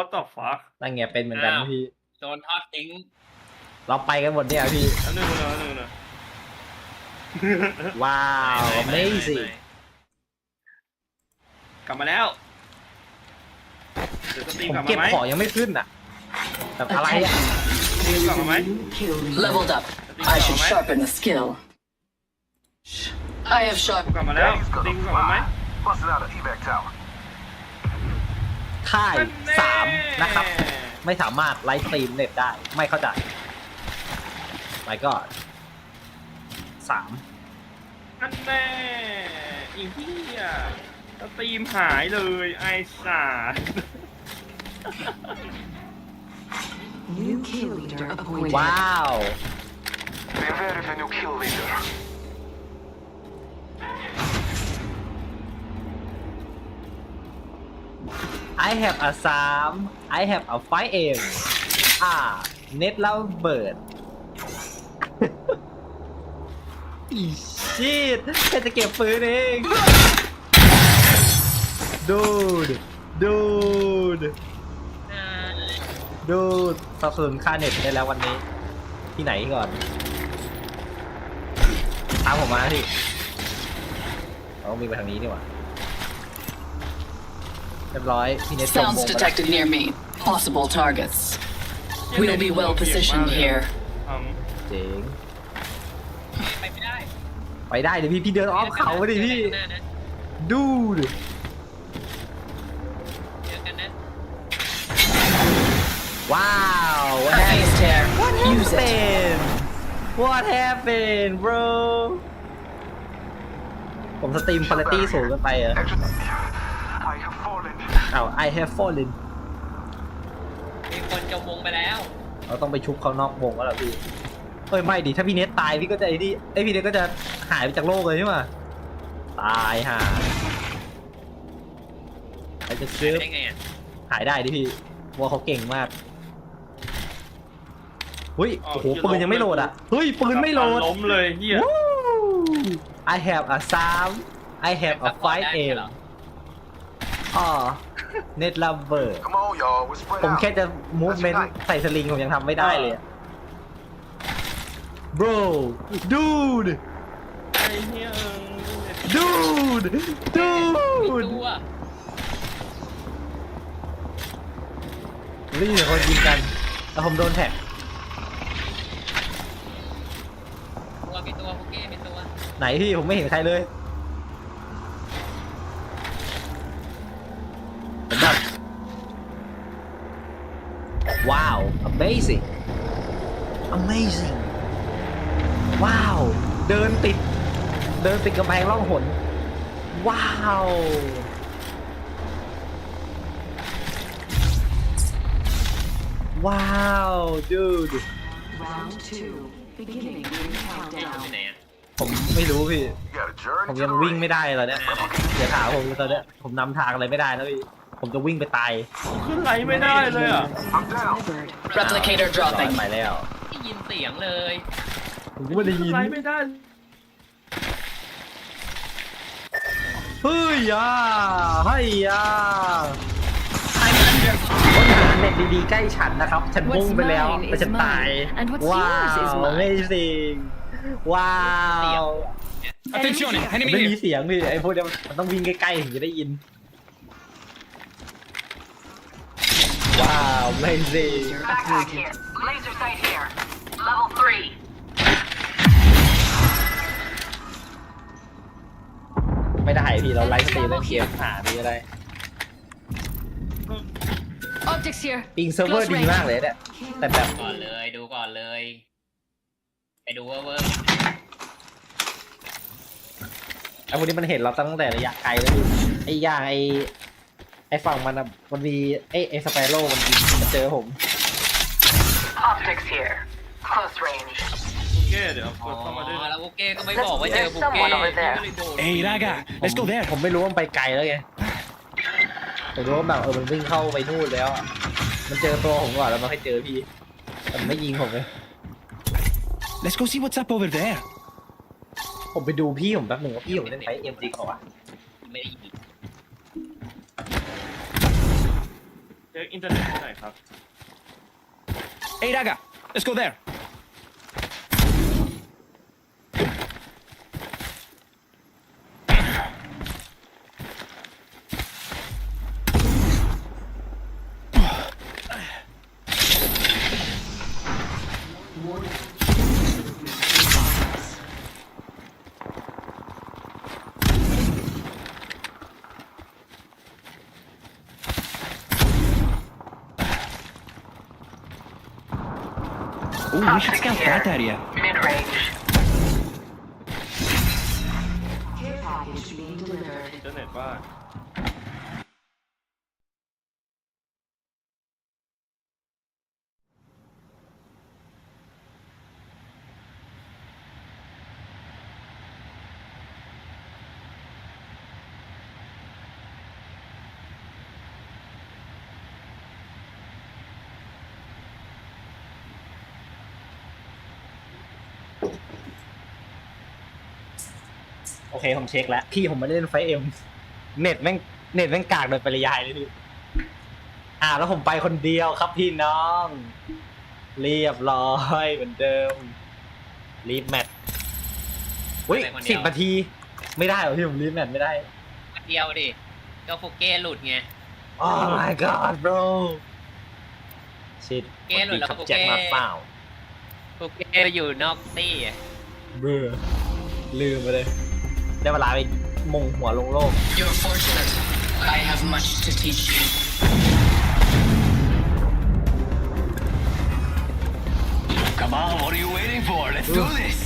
what the fuck นั่นไงเป็นเหมือนกันอ้าวพี่ โดนทอดทิ้ง เราไปกันหมดเนี่ยพี่อันนึงนะอันนึงนะว้าวไม่ไม่ไม่ amazing ไม่กลับมาแล้วเดี๋ยวสตรีมผมกลับมาเก็บไหมของยังไม่ขึ้นอะแบบอะไรอะ สตรีมกลับมาไหม Kill leader. Leveled up. I should sharpen the skill. I have sharp. กลับมาแล้วสตรีมกลับมาไหม Busting out an evac tower. ค่ายสามนะครับ ไม่สามารถไลฟ์สตรีมเน็ตได้ ไม่เข้าใจไปก็สามอันแน่อีเหี้ยสตรีมหายเลยไอ้สัส New kill leader appointed. ว้าว We invented a new kill leader. I have a สาม I have a five m อ่า เน็ตแล้วเบิดอีชิตแค่จะเก็บปืนเอง ดูด ดูด ดูดสนับสนุนค่าเน็ตได้แล้ววันนี้ ที่ไหนก่อน ตามผมมาที่เรามีไปทางนี้นี่หว่า เรียบร้อย พี่เน็ตจมวง Sounds ไปแล้ว detected near me. Possible targets. We'll be well positioned here. อืม เจ๋ง ไปไม่ได้ ไปได้เดี๋ยวพี่พี่เดินอ้อมเขาไปดิพี่ เจอกันนะ ดูดิ เจอกันนะ ว้าว A what phase tear. Use it. happened what happened bro ผมสตรีมคุณภาพสูงเกินไปเหรอ Exit. I have fallen. อ้าว I have fallen มีคนจมวงไปแล้วเราต้องไปชุบเขานอกวงแล้วเหรอพี่เอ้ยไม่ดิถ้าพี่เน็ตตายพี่ก็จะไอ้นี่ไอยพี่เน็ตก็จะหายไปจากโลกเลยใช่ไหมตายห่าใครจะไปซื้อได้ไงอะหายได้ดิพี่วัวเขาเก่งมากเฮ้ยโอ้โหปืนยังไม่โหลดอะเฮ้ยปืนไม่โหลด ล้มเลยเฮีย Woo! I have a sound I have a five ได้ aim เหรอ อ๋อ เน็ตลับเบอร์ Come on, y'all. We're spread ผม out. แค่จะ movement ใส่สลิงผมยังทำไม่ได้เลยอะ bro dude ไอ้เฮีย dude มี dude ตัวนี่เดี๋ยวคนยิงกันแล้วผมโดนแท็กตัวมีตัวโอเคมีตัวไหนพี่ผมไม่เห็นใครเลยผมแบบ ว้าว amazing amazing ว้าวเดินติด เดินติดกำแพงล่องหน ว้าว ว้าว dude Round two. Beginning ring ไป countdown. ไหนอะผมไม่รู้พี่ You got a journey ผม to ยัง the วิ่ง ring. ไม่ได้ตอนเนี้ยเดี๋ยวถามผมตอนเนี้ยผมนำทางอะไรไม่ได้แล้วพี่ ผมจะวิ่งไปตายขึ้นไหลไม่ได้เลยอะ I'm down. Delivered. Replicator รอด dropping. ไปแล้ว ได้ยินเสียงเลย ผมก็ไม่ได้ขึ้ยินนไหลไม่ได้ เฮ้ยอะเฮ้ยอะ I'm under. ค้นหาเน็ตดีๆใกล้ฉันนะครับ ฉัน What's มุ่งไปแล้ว mine แต่ is ฉันตาย mine, and what's ว้า yours is ว mine. amazing ว้าว Attenzione ไม่มีเสียงพี่ไอ้พวกเนี้ยมันต้องวิ่งใกล้ๆถึงจะได้ยิน ว้าว amazing User appointed. Laser sight here. Level three. ไม่ได้พี่เราไลฟ์สตรีมเล่นเกมหาดีอะไร Optics here. ปิงเซิร์ฟเวอร์ดีมากเลยเนี่ย แต่แบบก่อนเลยดูก่อนเลย ไปดูเวอร์เวอร์ไอ้พวกนี้มันเห็นเราตั้งแต่ระยะไกลแล้วพี่ไอ้ย่างไอ้ ไอ้ฝั่งมันอะมันมีไอ้ไอ้สเปโร่มันยิงมันเจอผม Optics here. Close range. โอเคเดี๋ยวอ๋กดเข้ามาด้วยอนะแล้วโอเคก็ไม่บอกว่าเจอบุกเก้ Someone over there ก็เลยโดน Hey, Raga, let's go there. ผมไม่รู้ว่ามันไปไกลแล้วไงผมรู้ว่าแบบเออมันวิ่งเข้าไปนู่นแล้วอะมันเจอตัวผมก่อนแล้วมันค่อยเจอพี่แต่มันไม่ยิงผมเลย Let's go see what's up over there. ผมไปดูพี่ผมแป๊บหนึ่งว่าพี่ผมเล่นไฟเอ็มจริงเหรอวะไม่ได้ยิน They're in the next? Hey, Raga, let's go there. Ooh, we should scout that area. Mid-range. Care package being delivered. โอเคผมเช็คแล้ว พี่ผมไม่ได้เล่นไฟเอ็มเน็ตแม่งเน็ตแม่งกากโดยปริยายเลยพี่อ่าแล้วผมไปคนเดียวครับพี่น้อง เรียบร้อยเหมือนเดิมรีบแมทอุ้ยไปคนเดีสิยบวนาที ไม่ได้เหรอพี่ผมรีบแมทไม่ได้เดียวดิก็ฟุกเก้หลุดไง Oh my god bro ชิดเกมหลุดแล้วขับโอเคแจ็คมาเปล่าฟุ กเก้อยู่นอกตี้อะเบื่อลืมไปเลย ได้เวลาไปมงหัวลงโลก You're fortunate. I have much to teach you. Come on, what are you waiting for? Let's do this.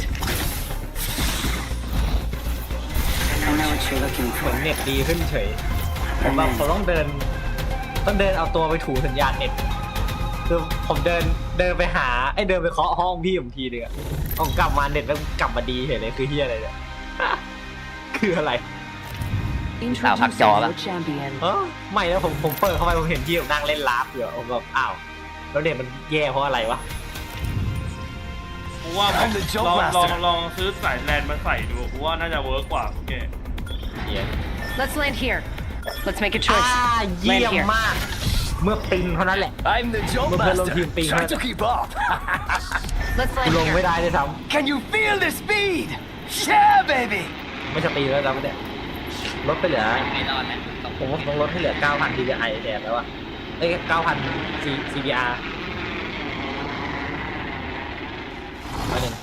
I know what you're looking เหมือนเน็ตดีขึ้นเฉยผมแบบผมต้องเดิน ต้องเดินเอาตัวไปถูสัญญาณเน็ต คือผมเดินเดินไปหาไอ้เดินไปเคาะห้องพี่ผมทีเดียวผมกลับมาเน็ตแล้วกลับมาดีเห็นเลยคือเฮียอะไรเนี่ยคืออะไร Introducing your champion. เออไม่แล้วผมผมเปิดเข้าไปผมเห็นพี่ผมนั่งเล่นลาฟอยู่ผมแบบอ้าวแล้วเน็ตมันแย่เพราะอะไรวะกูว่า I'm the joke ลองลอง master ลองซื้อสายแลนมาใส่ดูกูว่าน่าจะเวิร์กกว่าโอเคเหี้ย Let's land here. Let's make a อ่า choice. เยี่ยม here. มาก เมื่อปิงเท่านั้นแหละ I'm the joke Look, hello, master. team Ping. Try to keep up. Let's กู land ลงไม่ here. ได้เลยท Can you feel the speed? Yeah, baby. ำไม่จะตีแล้วนะเนี่ยลดไปเหลือ ไม่รอดแล้วต้องผมว่าต้องลดให้เหลือ 9,000 DPI แทนแล้วอะเอ้ย9,000 C CBR มาหนึ่ง